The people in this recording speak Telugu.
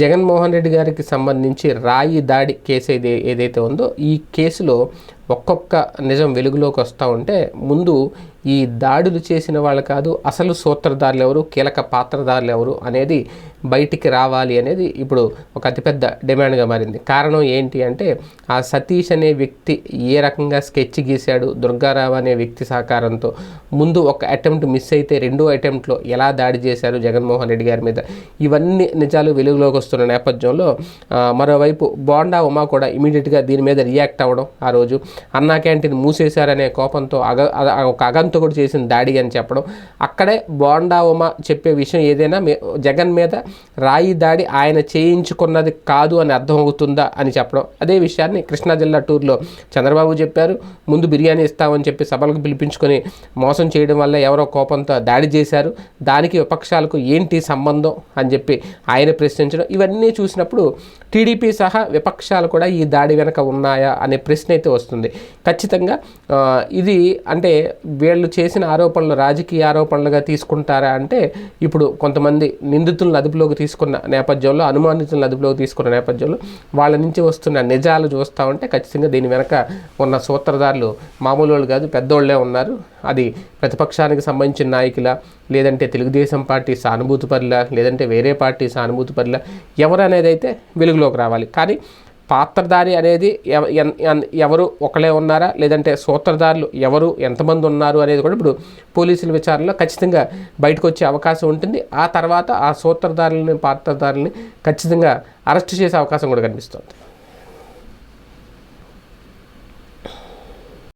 జగన్మోహన్ రెడ్డి గారికి సంబంధించి రాయి దాడి కేసు ఏది ఏదైతే ఉందో ఈ కేసులో ఒక్కొక్క నిజం వెలుగులోకి వస్తూ ఉంటే ముందు ఈ దాడులు చేసిన వాళ్ళు కాదు అసలు సూత్రధారులు ఎవరు కీలక పాత్రధారులు ఎవరు అనేది బయటికి రావాలి అనేది ఇప్పుడు ఒక అతిపెద్ద డిమాండ్గా మారింది. కారణం ఏంటి అంటే ఆ సతీష్ అనే వ్యక్తి ఏ రకంగా స్కెచ్ గీశాడు దుర్గారావు అనే వ్యక్తి సహకారంతో ముందు ఒక అటెంప్ట్ మిస్ అయితే రెండో అటెంప్ట్లో ఎలా దాడి చేశారు జగన్మోహన్ రెడ్డి గారి మీద? ఇవన్నీ నిజాలు వెలుగులోకి వస్తున్న నేపథ్యంలో మరోవైపు బోండా ఉమా కూడా ఇమీడియట్గా దీని మీద రియాక్ట్ అవ్వడం ఆ రోజు. అన్నా క్యాంటీన్ మూసేశారనే కోపంతో అగ ఒక అగంతకుడు చేసిన దాడి అని చెప్పడం. అక్కడే బోండా ఉమా చెప్పే విషయం ఏదైనా మే- జగన్ మీద రాయి దాడి ఆయన చేయించుకున్నది కాదు అని అర్థమవుతుందా అని చెప్పడం. అదే విషయాన్ని కృష్ణా జిల్లా టూర్లో చంద్రబాబు చెప్పారు. ముందు బిర్యానీ ఇస్తామని చెప్పి సభలకు పిలిపించుకొని మోసం చేయడం వల్ల ఎవరో కోపంతో దాడి చేశారు. దానికి విపక్షాలకు ఏంటి సంబంధం అని చెప్పి ఆయన ప్రశ్నించడం. ఇవన్నీ చూసినప్పుడు టీడీపీ సహా విపక్షాలు కూడా ఈ దాడి వెనక ఉన్నాయా అనే ప్రశ్న అయితే వస్తుంది. ఖచ్చితంగా ఇది అంటే వీళ్ళు చేసిన ఆరోపణలు రాజకీయ ఆరోపణలుగా తీసుకుంటారా అంటే ఇప్పుడు కొంతమంది నిందితులను అదుపులోకి తీసుకున్న నేపథ్యంలో అనుమానితులను అదుపులోకి తీసుకున్న నేపథ్యంలో వాళ్ళ నుంచి వస్తున్న నిజాలు చూస్తూ ఉంటే ఖచ్చితంగా దీని వెనక ఉన్న సూత్రధారులు మామూలు వాళ్ళు కాదు పెద్దోళ్ళే ఉన్నారు. అది ప్రతిపక్షానికి సంబంధించిన నాయకుల లేదంటే తెలుగుదేశం పార్టీ సానుభూతి పరుల లేదంటే వేరే పార్టీ సానుభూతి పరుల ఎవరు అనేది అయితే వెలుగులోకి రావాలి. కానీ పాత్రధారి అనేది ఎవ- ఎన్- ఎవరు ఒకలే ఉన్నారా? లేదంటే సూత్రధారులు ఎవరు? ఎంతమంది ఉన్నారు? అనేది కూడా ఇప్పుడు పోలీసుల విచారణలో ఖచ్చితంగా బయటకు వచ్చే అవకాశం ఉంటుంది. ఆ తర్వాత ఆ సూత్రధారులని పాత్రధారులని ఖచ్చితంగా అరెస్ట్ చేసే అవకాశం కూడా కనిపిస్తుంది.